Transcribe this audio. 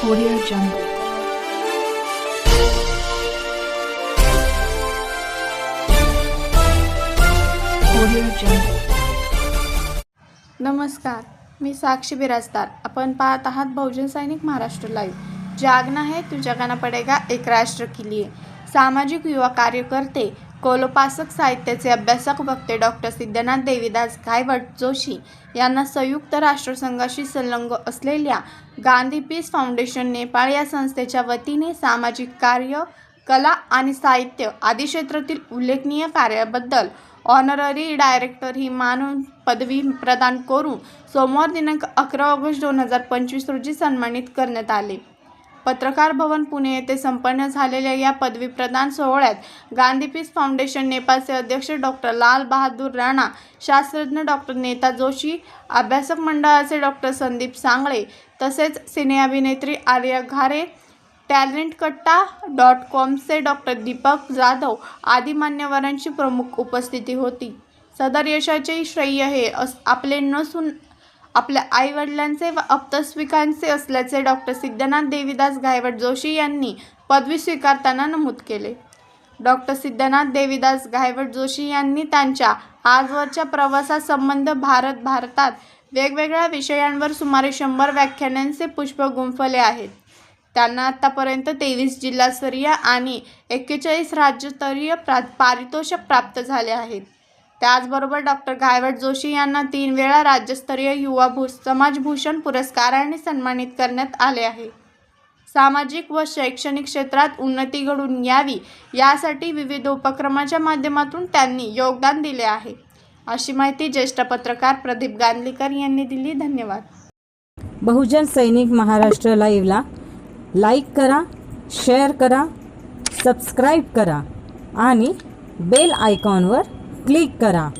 Audio Jungle. Audio Jungle. नमस्कार मी साक्षी बिराजदार आपण पाहत आहात बहुजन सैनिक महाराष्ट्र लाईव्ह जागना है तू जगाना पडेगा एक राष्ट्र के लिए सामाजिक युवा कार्यकर्ते कोलोपासक साहित्याचे अभ्यासक वक्ते डॉक्टर सिद्धनाथ देवीदास गायवट जोशी यांना संयुक्त राष्ट्रसंघाशी संलग्न असलेल्या गांधी पीस फाउंडेशन नेपाळ या संस्थेच्या वतीने सामाजिक कार्य कला आणि साहित्य आदी क्षेत्रातील उल्लेखनीय कार्याबद्दल ऑनररी डायरेक्टर ही मानून पदवी प्रदान करून सोमवार दिनांक अकरा ऑगस्ट दोन हजार पंचवीस रोजी सन्मानित करण्यात आले. पत्रकार भवन पुणे येथे संपन्न झालेल्या या पदवी प्रदान सोहळ्यात गांधी पीस फाउंडेशन नेपाळचे अध्यक्ष डॉक्टर लाल बहादूर राणा शास्त्रज्ञ डॉक्टर नेता जोशी अभ्यासक मंडळाचे डॉक्टर संदीप सांगळे तसेच सिने अभिनेत्री आर्या घारे टॅलेंट कट्टा डॉट कॉमचे डॉक्टर दीपक जाधव आदी मान्यवरांची प्रमुख उपस्थिती होती. सदर यशाचे श्रेय हे अस आपले नसून आपल्या आईवडिलांचे व अप्तस्विकांचे असल्याचे डॉक्टर सिद्धनाथ देवीदास गायवट जोशी यांनी पदवी स्वीकारताना नमूद केले. डॉक्टर सिद्धनाथ देवीदास गायवट जोशी यांनी त्यांच्या आजवरच्या प्रवासासंबंध भारत भारतात वेगवेगळ्या विषयांवर सुमारे शंभर व्याख्यानांचे पुष्प गुंफले आहेत. त्यांना आत्तापर्यंत तेवीस जिल्हास्तरीय आणि एक्केचाळीस राज्यस्तरीय प्रा पारितोषिक प्राप्त झाले आहेत. त्याचबरोबर डॉक्टर गायवट जोशी यांना तीन वेळा राज्यस्तरीय युवा भू समाजभूषण पुरस्काराने सन्मानित करण्यात आले आहे. सामाजिक व शैक्षणिक क्षेत्रात उन्नती घडून यावी यासाठी विविध उपक्रमाच्या माध्यमातून त्यांनी योगदान दिले आहे. अशी माहिती ज्येष्ठ पत्रकार प्रदीप गांधलीकर यांनी दिली. धन्यवाद. बहुजन सैनिक महाराष्ट्र लाईव्हला लाईक करा शेअर करा सबस्क्राईब करा आणि बेल आयकॉनवर क्लिक करा.